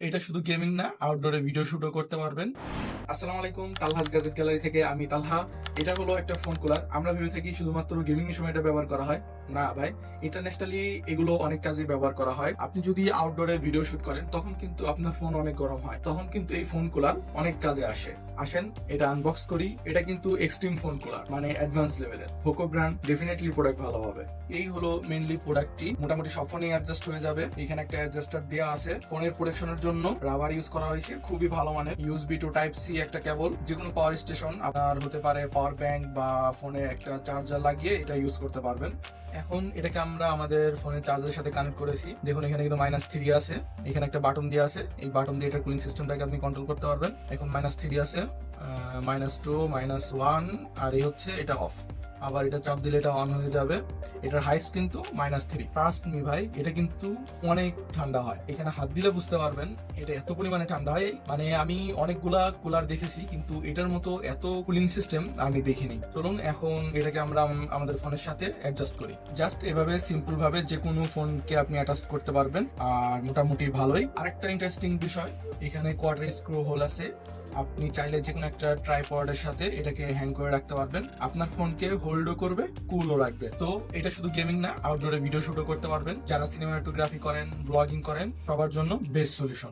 এটা শুধু গেমিং না আউটডোরে ভিডিও শুটও করতে পারবেন। আসসালামু আলাইকুম, তালহাজ গ্যাজেট গ্যালারি থেকে আমি তালহা। এটা হলো একটা ফোন কুলার আমরা ভেবে থাকি শুধুমাত্র গেমিং এর সময় এটা ব্যবহার করা হয়। না ভাই ইন্টারন্যাশনালি এগুলো অনেক কাজে ব্যবহার করা হয়। আপনি যদি আউটডোরে ভিডিও শুট করেন, তখন কিন্তু আপনার ফোন অনেক গরম হয়। তখন কিন্তু এই ফোন কুলার অনেক কাজে আসে। আসেন, এটা আনবক্স করি। এটা কিন্তু এক্সট্রিম ফোন কুলার মানে অ্যাডভান্স লেভেলের ফোকো ব্র্যান্ড ডেফিনেটলি প্রোডাক্ট ভালো হবে। এই হলো মেনলি প্রোডাক্টটি মোটামুটি সব ফোনেই অ্যাডজাস্ট হয়ে যাবে। এখানে একটা অ্যাডজাস্টার দেওয়া আছে। ফোনের প্রোটেকশনের জন্য রাবার ইউজ করা হয়েছে। খুবই ভালো মানের। ইউএসবি টু টাইপ সি একটা কেবল যে কোনো পাওয়ার স্টেশন আপনার হতে পারে পাওয়ার ব্যাংক বা ফোনে একটা চার্জার লাগিয়ে এটা ইউজ করতে পারবেন। এখন এটাকে আমরা আমাদের ফোনের চার্জারের সাথে কানেক্ট করেছি। দেখুন, এখানে কিন্তু মাইনাস থ্রি আছে। এখানে একটা বাটন দিয়ে আছে। এই বাটন দিয়ে এটা কুলিং সিস্টেমটাকে আপনি কন্ট্রোল করতে পারবেন। এখন মাইনাস থ্রি আছে। মাইনাস টু মাইনাস ওয়ান আর এই হচ্ছে এটা অফ আবার এটা চাপ দিলে এটা অন হয়ে যাবে। এটার হাইস্ট কিন্তু মাইনাস থ্রি ট্রাস্ট মি ভাই, এটা কিন্তু অনেক ঠান্ডা হয়। এখানে হাত দিলে বুঝতে পারবেন, এটা এত পরিমাণে ঠান্ডা হয়। মানে আমি অনেকগুলা কুলার দেখেছি, কিন্তু এটার মতো এত কুলিং সিস্টেম আমি দেখিনি। চলুন এখন এটাকে আমরা আমাদের ফোনের সাথে অ্যাডজাস্ট করি। জাস্ট এভাবে সিম্পল ভাবে যে কোনো ফোনকে আপনি অ্যাটাচ করতে পারবেন, আর মোটামুটি ভালোই। আরেকটা ইন্টারেস্টিং বিষয়, এখানে কোয়ার্টার স্ক্রু হোল আছে। আপনি চাইলে যে কোনো একটা ট্রাইপডের সাথে এটাকে হ্যাং করে রাখতে পারবেন। আপনার ফোনকে হোল্ডও করবে কুলও রাখবে। তো এটা শুধু গেমিং না আউটডোরে ভিডিও শুটও করতে পারবেন। যারা সিনেমাটোগ্রাফি করেন ব্লগিং করেন, সবার জন্য বেস্ট সলিউশন